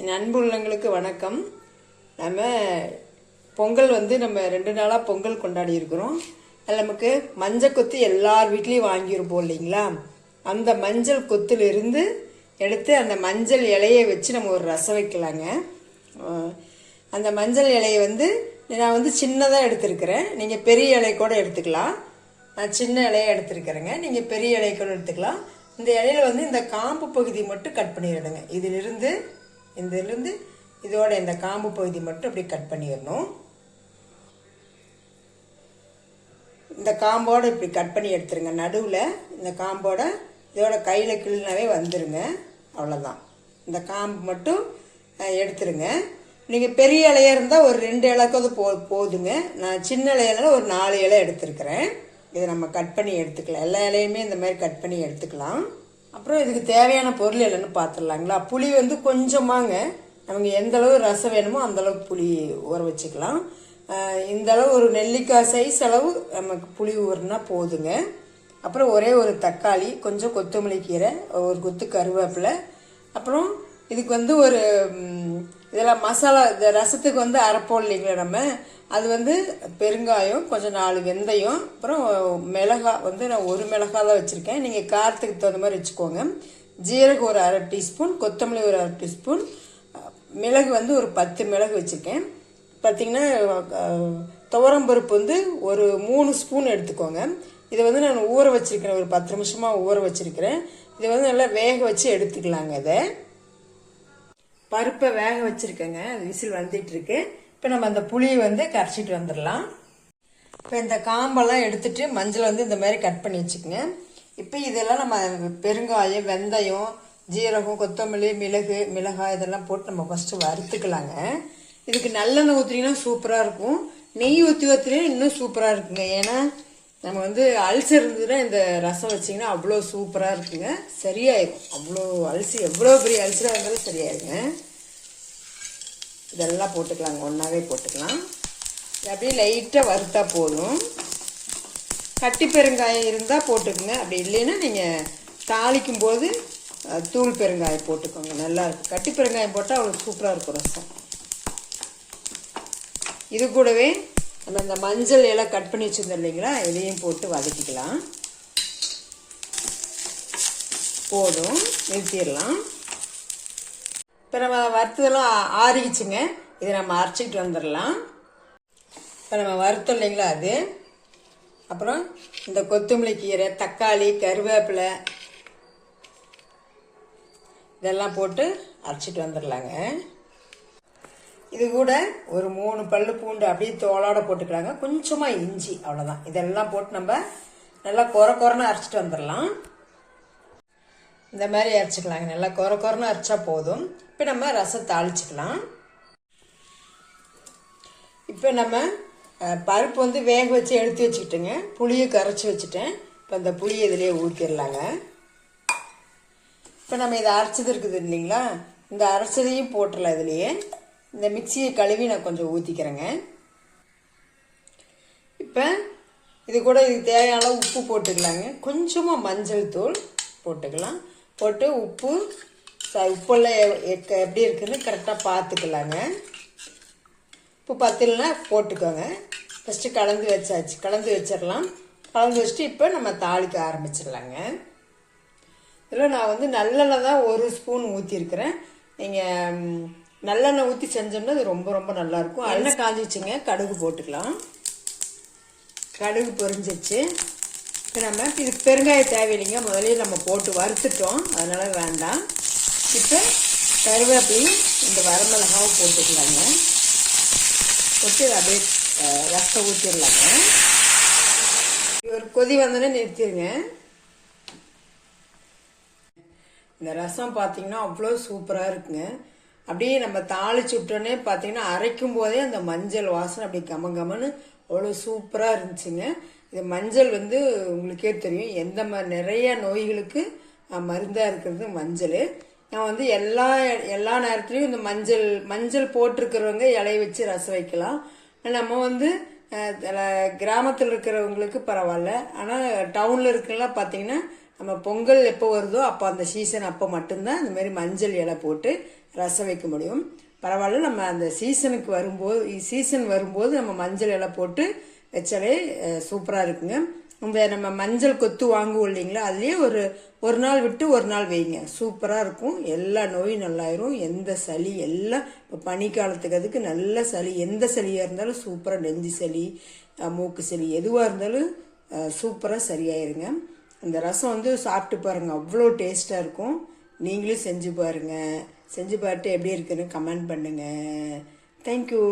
என் அன்பு உள்ளங்களுக்கு வணக்கம். நம்ம பொங்கல் வந்து நம்ம ரெண்டு நாளாக பொங்கல் கொண்டாடி இருக்கிறோம். அதில் நமக்கு மஞ்சள் கொத்து எல்லார் வீட்லேயும் வாங்கியிருப்போம் இல்லைங்களா? அந்த மஞ்சள் கொத்துலேருந்து எடுத்து அந்த மஞ்சள் இலையை வச்சு நம்ம ஒரு ரசம் வைக்கலாங்க. அந்த மஞ்சள் இலையை வந்து நான் வந்து சின்னதாக எடுத்திருக்கிறேன். நீங்கள் பெரிய இலை கூட எடுத்துக்கலாம். நான் சின்ன இலையை எடுத்துருக்கிறேங்க. நீங்கள் பெரிய இலையை கூட எடுத்துக்கலாம். இந்த இலையில வந்து இந்த காம்பு பகுதி மட்டும் கட் பண்ணிடுங்க. இதிலிருந்து இதிலிருந்து இதோட இந்த காம்பு பகுதி மட்டும் அப்படி கட் பண்ணிடணும். இந்த காம்போட இப்படி கட் பண்ணி எடுத்துருங்க. நடுவில் இந்த காம்போட இதோட கையில் கிள்னாவே வந்துடுங்க அவ்வளோதான் இந்த காம்பு மட்டும் எடுத்துருங்க. நீங்கள் பெரிய இலையாக இருந்தால் ஒரு ரெண்டு இலைக்காவது போ போதுங்க. நான் சின்ன இலையில ஒரு நாலு இலை எடுத்துருக்கிறேன். இதை நம்ம கட் பண்ணி எடுத்துக்கலாம். எல்லா இலையுமே இந்த மாதிரி கட் பண்ணி எடுத்துக்கலாம். அப்புறம் இதுக்கு தேவையான பொருள் என்னென்னு பார்த்துடலாங்களா புளி வந்து கொஞ்சமாங்க. நமக்கு எந்த அளவு ரசம் வேணுமோ அந்தளவுக்கு புளி ஊற வச்சுக்கலாம். இந்த அளவு ஒரு நெல்லிக்காய் சைஸ் அளவு நமக்கு புளி ஊறினா போதுங்க. அப்புறம் ஒரே ஒரு தக்காளி கொஞ்சம் கொத்தமல்லி கீரை ஒரு கொத்து கருவேப்பிலை. அப்புறம் இதுக்கு வந்து ஒரு இதெல்லாம் மசாலா இந்த ரசத்துக்கு வந்து அரைப்போம் இல்லைங்களா நம்ம? அது வந்து பெருங்காயம் கொஞ்சம் நாலு வெந்தயம் அப்புறம் மிளகா வந்து நான் ஒரு மிளகா தான் வச்சுருக்கேன். நீங்கள் காரத்துக்கு தகுந்த மாதிரி வச்சுக்கோங்க. ஜீரகம் ஒரு அரை டீஸ்பூன் கொத்தமல்லி ஒரு அரை டீஸ்பூன் மிளகு வந்து ஒரு பத்து மிளகு வச்சுருக்கேன். பார்த்தீங்கன்னா துவரம்பருப்பு வந்து ஒரு மூணு ஸ்பூன் எடுத்துக்கோங்க. இதை வந்து நான் ஊற வச்சுருக்கிறேன். ஒரு பத்து நிமிஷமாக ஊற வச்சுருக்கிறேன். இதை வந்து நல்லா வேக வச்சு எடுத்துக்கலாங்க இதை. பருப்பை வேக வச்சுருக்கேங்க. அது விசில் வந்துட்டுருக்கு. இப்போ நம்ம அந்த புளியை வந்து கரைச்சிட்டு வந்துடலாம். இப்போ இந்த காம்பெல்லாம் எடுத்துட்டு மஞ்சள் வந்து இந்த மாதிரி கட் பண்ணி வச்சுக்கோங்க. இப்போ இதெல்லாம் நம்ம பெருங்காயம் வெந்தயம் ஜீரகம் கொத்தமல்லி மிளகு மிளகாய் இதெல்லாம் போட்டு நம்ம ஃபஸ்ட்டு வறுத்துக்கலாங்க. இதுக்கு நல்லெண்ணெய் ஊற்றினீங்கன்னா சூப்பராக இருக்கும். நெய் ஊற்றி ஊற்றினா இன்னும் சூப்பராக இருக்குங்க. ஏன்னா நம்ம வந்து அல்சர் இருந்ததுன்னா இந்த ரசம் வச்சிங்கன்னா அவ்வளோ சூப்பராக இருக்குங்க. சரியாயிடும் அவ்வளோ அல்சி எவ்வளோ பெரிய அல்சராக இருந்தாலும் சரியாயிருங்க இதெல்லாம் போட்டுக்கலாங்க ஒன்றாவே போட்டுக்கலாம். இது அப்படியே லைட்டாக வறுத்தா போதும். கட்டி பெருங்காயம் இருந்தால் போட்டுக்கோங்க. அப்படி இல்லைன்னா நீங்கள் தாளிக்கும் போது தூள் பெருங்காயம் போட்டுக்கோங்க. நல்லாயிருக்கும் கட்டி பெருங்காயம் போட்டால் அவ்வளோ சூப்பராக இருக்கும் ரசம். இது கூடவே நம்ம இந்த மஞ்சள் எல்லாம் கட் பண்ணி வச்சுருந்தோம் இல்லைங்களா? இதையும் போட்டு வதக்கிக்கலாம். போதும். நிறுத்திடலாம். இப்போ நம்ம வறுத்ததெல்லாம் ஆறிச்சுங்க இதை நம்ம அரைச்சிக்கிட்டு வந்துடலாம். இப்போ நம்ம வறுத்தோம் இல்லைங்களா அது? அப்புறம் இந்த கொத்தமல்லி கீரை தக்காளி கருவேப்பிலை இதெல்லாம் போட்டு அரைச்சிட்டு வந்துடலாங்க. இது கூட ஒரு மூணு பல்லு பூண்டு அப்படியே தோலோட போட்டுக்கலாங்க. கொஞ்சமாக இஞ்சி அவ்வளோதான் இதெல்லாம் போட்டு நம்ம நல்லா குறை குறைன்னு அரைச்சிட்டு வந்துடலாம். இந்த மாதிரி அரைச்சிக்கலாங்க. நல்லா குற குறன்னு அரைச்சா போதும். இப்போ நம்ம ரசம் அழிச்சிக்கலாம். இப்போ நம்ம பருப்பு வந்து வேக வச்சு எடுத்து வச்சுக்கிட்டுங்க. புளியை கரைச்சி வச்சுட்டேன். இப்போ அந்த புளியை இதிலே ஊற்றிடலாங்க இப்போ நம்ம இதை அரைச்சது இருக்குது இல்லைங்களா? இந்த அரைச்சதையும் போட்டுடலாம் இதுலேயே. இந்த மிக்சியை கழுவி நான் கொஞ்சம் ஊற்றிக்கிறேங்க இப்போ இது கூட இதுக்கு தேவையான உப்பு போட்டுக்கலாங்க. கொஞ்சமாக மஞ்சள் தூள் போட்டுக்கலாம். போட்டு உப்பு ச உப்பெல்லாம் எப்படி இருக்குன்னு கரெக்டாக பார்த்துக்கலாங்க. உப்பு பத்தலைன்னா போட்டுக்கோங்க. ஃபஸ்ட்டு கலந்து வச்சாச்சு. கலந்து வச்சிடலாம். கலந்து வச்சுட்டு இப்போ நம்ம தாளிக்க ஆரம்பிச்சிடலாங்க. இதில் நான் வந்து நல்லெண்ணெய் தான் ஒரு ஸ்பூன் ஊற்றிருக்கிறேன் நீங்கள் நல்லெண்ணெய் ஊற்றி செஞ்சோம்னா அது ரொம்ப ரொம்ப நல்லாயிருக்கும். எண்ணெய் காஞ்சிச்சுங்க. கடுகு போட்டுக்கலாம். கடுகு பொரிஞ்சிச்சு. இப்போ நம்ம இது பெருங்காயம் தேவையில்லைங்க. முதலே நம்ம போட்டு வறுத்துட்டோம். அதனால் வேண்டாம். இப்போ கருவேப்பிலையும் இந்த வரமிளகாவும் போட்டுக்கலாங்க. போட்டு அப்படியே ரசம் ஊற்றிடலாங்க ஒரு கொதி வந்தோடனே நிறுத்திடுங்க. இந்த ரசம் பார்த்தீங்கன்னா அவ்வளோ சூப்பராக இருக்குங்க. அப்படியே நம்ம தாளிச்சு விட்டோன்னே பார்த்தீங்கன்னா அரைக்கும் போதே அந்த மஞ்சள் வாசனை அப்படி கம கமன்னு அவ்வளோ சூப்பராக இருந்துச்சுங்க. இது மஞ்சள் வந்து உங்களுக்கே தெரியும். எந்த மாதிரி நிறைய நோய்களுக்கு மருந்தாக இருக்கிறது மஞ்சள். நான் வந்து எல்லா எல்லா நேரத்துலையும் இந்த மஞ்சள் மஞ்சள் போட்டிருக்கிறவங்க இலைய வச்சு ரசம் வைக்கலாம். நம்ம வந்து கிராமத்தில் இருக்கிறவங்களுக்கு பரவாயில்ல. ஆனால் டவுனில் இருக்கிறலாம் பார்த்தீங்கன்னா நம்ம பொங்கல் எப்போ வருதோ அப்போ அந்த சீசன் அப்போ மட்டும்தான் இந்த மாதிரி மஞ்சள் இலை போட்டு ரசம் வைக்க முடியும். பரவாயில்ல நம்ம அந்த சீசனுக்கு வரும்போது சீசன் வரும்போது நம்ம மஞ்சள் இலை போட்டு வச்சாலே சூப்பராக இருக்குங்க. இந்த நம்ம மஞ்சள் கொத்து வாங்குவோம் இல்லைங்களா? அதுலேயே ஒரு ஒரு நாள் விட்டு ஒரு நாள் வைங்க. சூப்பராக இருக்கும். எல்லா நோயும் நல்லாயிரும். எந்த சளி எல்லாம் இப்போ பனிக்காலத்துக்கு அதுக்கு நல்ல சளி எந்த சளியாக இருந்தாலும் சூப்பராக நெஞ்சு சளி மூக்கு சளி எதுவாக இருந்தாலும் சூப்பராக சரியாயிருங்க. அந்த ரசம் வந்து சாப்பிட்டு பாருங்கள் அவ்வளோ டேஸ்ட்டாக இருக்கும். நீங்களும் செஞ்சு பாருங்கள் செஞ்சு பார்த்துட்டு எப்படி இருக்குன்னு கமெண்ட் பண்ணுங்கள் தேங்க்யூ